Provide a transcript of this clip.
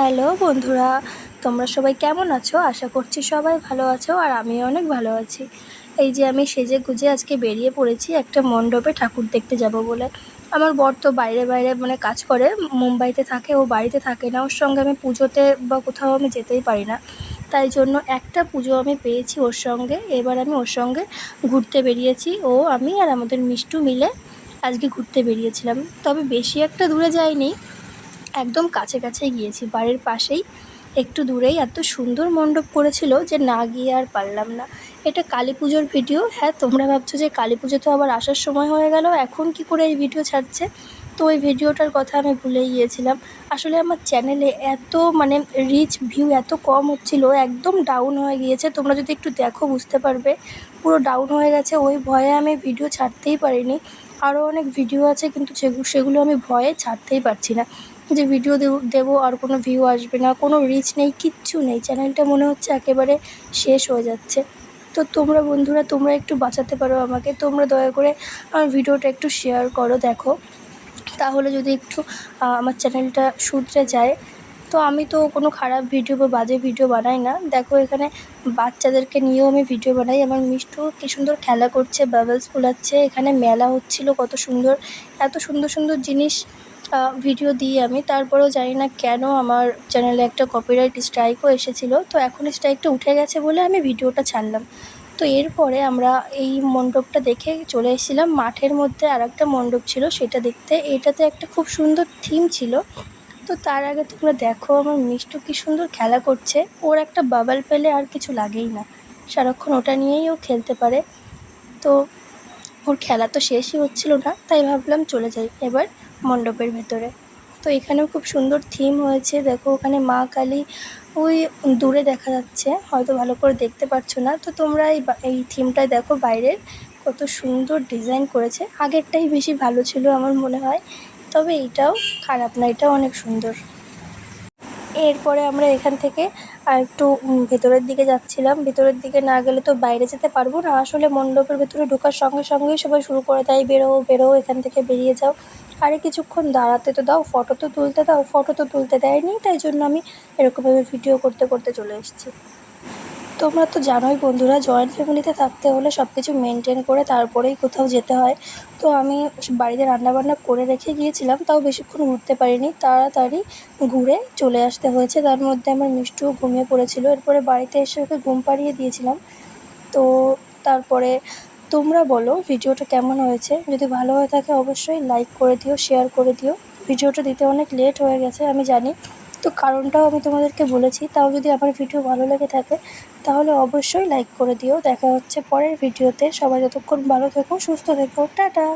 Hello বন্ধুরা, তোমরা সবাই কেমন আছো? আশা করছি সবাই ভালো আছো আর আমি অনেক ভালো আছি। এই যে আমি সেজে গুজে আজকে বেরিয়ে পড়েছি একটা মণ্ডপে ঠাকুর দেখতে যাব বলে। আমার বর তো বাইরে বাইরে মানে কাজ করে, মুম্বাইতে থাকে, ও বাড়িতে থাকে না। ওর সঙ্গে আমি পুজোতে বা কোথাও আমি যেতেই পারি না। তাই জন্য একটা পুজো আমি পেয়েছি ওর সঙ্গে। এবার আমি ওর সঙ্গে ঘুরতে বেরিয়েছি, ও, আমি আর আমাদের মিষ্টু মিলে আজকে ঘুরতে বেরিয়েছিলাম। তবে বেশি একটা দূরে যাইনি। একদম কাছে কাছেই গিয়েছি। বাড়ির পাশেই, একটু দূরেই এত সুন্দর মণ্ডপ করেছিল যে না গিয়ে আর পারলাম না। এটা কালী পুজোর ভিডিও। হ্যাঁ তোমরা ভাবছ যে কালী পুজো তো আবার আসার সময় হয়ে গেল, এখন কি করে এই ভিডিও ছাড়ছে? তো ওই ভিডিওটার কথা আমি ভুলেই গিয়েছিলাম। আসলে আমার চ্যানেলে এত মানে রিচ ভিউ এত কম হচ্ছিল, একদম ডাউন হয়ে গিয়েছে। তোমরা যদি একটু দেখো, বুঝতে পারবে। পুরো ডাউন হয়ে গেছে। ওই ভয়ে আমি ভিডিও ছাড়তেই পারিনি। আরও অনেক ভিডিও আছে, কিন্তু সেগুলো আমি ভয়ে ছাড়তেই পারছি না। যে ভিডিও দেবো আর কোনো ভিউ আসবে না, কোনো রিচ নেই, কিচ্ছু নেই। চ্যানেলটা মনে হচ্ছে একেবারে শেষ হয়ে যাচ্ছে। তো তোমরা বন্ধুরা, তোমরা একটু বাঁচাতে পারো আমাকে। তোমরা দয়া করে আমার ভিডিওটা একটু শেয়ার করো, দেখো। তাহলে যদি একটু আমার চ্যানেলটা শুধরে যায়। তো আমি তো কোনো খারাপ ভিডিও বা বাজে ভিডিও বানাই না। দেখো এখানে বাচ্চাদেরকে নিয়েও আমি ভিডিও বানাই। আমার মিষ্টু কী সুন্দর খেলা করছে বাবলস ফোলাচ্ছে। এখানে মেলা হচ্ছিল, কত সুন্দর। এত সুন্দর সুন্দর জিনিস ভিডিও দিই আমি। তারপরেও জানি না কেন আমার চ্যানেলে একটা কপিরাইট স্ট্রাইকও এসেছিল। তো এখন স্ট্রাইকটা উঠে গেছে বলে আমি ভিডিওটা ছাড়লাম। তো এরপরে আমরা এই মণ্ডপটা দেখে চলে এসেছিলাম। মাঠের মধ্যে আর একটা মণ্ডপ ছিল সেটা দেখতে। এটাতে একটা খুব সুন্দর থিম ছিল। তো তার আগে তোমরা দেখো আমার মিষ্টু কী সুন্দর খেলা করছে। ওর একটা বাবাল পেলে আর কিছু লাগেই না। সারাক্ষণ ওটা নিয়েই ও খেলতে পারে। তো ওর খেলা তো শেষই হচ্ছিল না, তাই ভাবলাম চলে যাই এবার মণ্ডপের ভেতরে। তো এখানেও খুব সুন্দর থিম হয়েছে, দেখো ওখানে মা কালী ওই দূরে দেখা যাচ্ছে, হয়তো ভালো করে দেখতে পাচ্ছ না। তো তোমরা এই এই থিমটায় দেখো বাইরের কত সুন্দর ডিজাইন করেছে। আগেরটাই বেশি ভালো ছিল আমার মনে হয়, তবে এইটাও খারাপ না, এটাও অনেক সুন্দর। এরপরে আমরা এখান থেকে আর একটু ভেতরের দিকে যাচ্ছিলাম। ভেতরের দিকে না গেলে তো বাইরে যেতে পারব না। আসলে মণ্ডপের ভেতরে ঢোকার সঙ্গে সঙ্গেই সবাই শুরু করে দেয় বেরো বেরোও, এখান থেকে বেরিয়ে যাও। আরে কিছুক্ষণ দাঁড়াতে তো দাও ফটো তো তুলতে দাও। ফটো তো তুলতে দেয়নি, তাই জন্য আমি এরকমভাবে ভিডিও করতে করতে চলে এসেছি। তোমরা তো জানোই বন্ধুরা জয়েন্ট ফ্যামিলিতে থাকতে হলে সব কিছু মেনটেন করে তারপরেই কোথাও যেতে হয়। তো আমি বাড়িতে রান্নাবান্না করে রেখে গিয়েছিলাম, তাও বেশিক্ষণ ঘুরতে পারিনি। তাড়াতাড়ি ঘুরে চলে আসতে হয়েছে। তার মধ্যে আমার মিষ্টুও ঘুমিয়ে পড়েছিল। এরপরে বাড়িতে এসে ওকে ঘুম পাড়িয়ে দিয়েছিলাম। তো তারপরে তোমরা বলো, ভিডিওটা কেমন হয়েছে? যদি ভালো হয়ে থাকে অবশ্যই লাইক করে দিও শেয়ার করে দিও। ভিডিওটা দিতে অনেক লেট হয়ে গেছে, আমি জানি। তো কারণটাও আমি তোমাদেরকে বলেছি, তাও যদি আমার ভিডিও ভালো লেগে থাকে তাহলে অবশ্যই লাইক করে দিও। দেখা হচ্ছে পরের ভিডিওতে। সবাই যতক্ষণ ভালো থেকো, সুস্থ থেকো। টাটা!